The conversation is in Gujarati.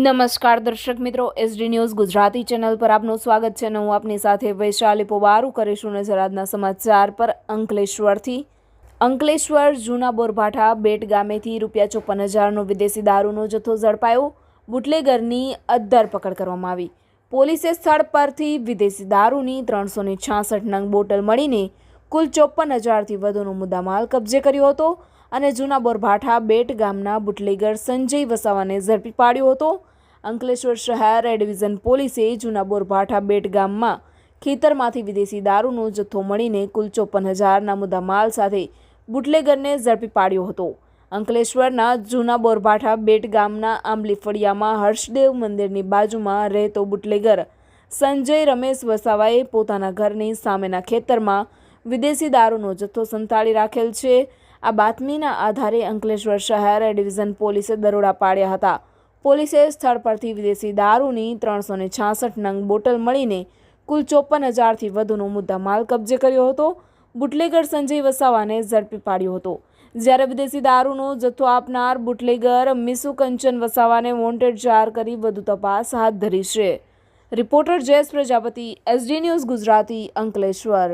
નમસ્કાર દર્શક મિત્રો એસડી ન્યૂઝ ગુજરાતી ચેનલ પર આપનું સ્વાગત છે અને હું આપની સાથે વૈશાલી પોબારું કરીશું નજર આજના સમાચાર પર અંકલેશ્વરથી. અંકલેશ્વર જૂના બોરભાઠા બેટ ગામેથી રૂપિયા ચોપન હજારનો વિદેશી દારૂનો જથ્થો ઝડપાયો. બુટલેગરની ધરપકડ કરવામાં આવી. પોલીસે સ્થળ પરથી વિદેશી દારૂની ત્રણસો છાસઠ નંગ બોટલ મળીને કુલ ચોપન હજારથી વધુનો મુદ્દામાલ કબજે કર્યો હતો અને જૂના બોરભાઠા બેટ ગામના બુટલેગર સંજય વસાવાને ઝડપી પાડ્યો હતો. અંકલેશ્વર શહેર એ ડિવિઝન પોલીસે જૂના બોરભાઠા બેટ ગામમાં ખેતરમાંથી વિદેશી દારૂનો જથ્થો મળીને કુલ ચોપન હજારના મુદ્દામાલ સાથે બુટલેગરને ઝડપી પાડ્યો હતો. અંકલેશ્વરના જૂના બોરભાઠા બેટ ગામના આંબલી ફળિયામાં હર્ષદેવ મંદિરની બાજુમાં રહેતો બુટલેગર સંજય રમેશ વસાવાએ પોતાના ઘરની સામેના ખેતરમાં વિદેશી દારૂનો જથ્થો સંતાડી રાખેલ છે. આ બાતમીના આધારે અંકલેશ્વર શહેર ડિવિઝન પોલીસે દરોડા પાડ્યા હતા. પોલીસે સ્થળ પરથી વિદેશી દારૂની ત્રણસો ને છાસઠ નંગ બોટલ મળીને કુલ ચોપન હજારથી વધુનો મુદ્દામાલ કબજે કર્યો હતો. બુટલેગર સંજય વસાવાને ઝડપી પાડ્યો હતો. જ્યારે વિદેશી દારૂનો જથ્થો આપનાર બુટલેગર મિસુ કંચન વસાવાને વોન્ટેડ જાહેર કરી વધુ તપાસ હાથ ધરી છે. Reporter Jayesh Prajapati, SD news Gujarati, Ankleshwar.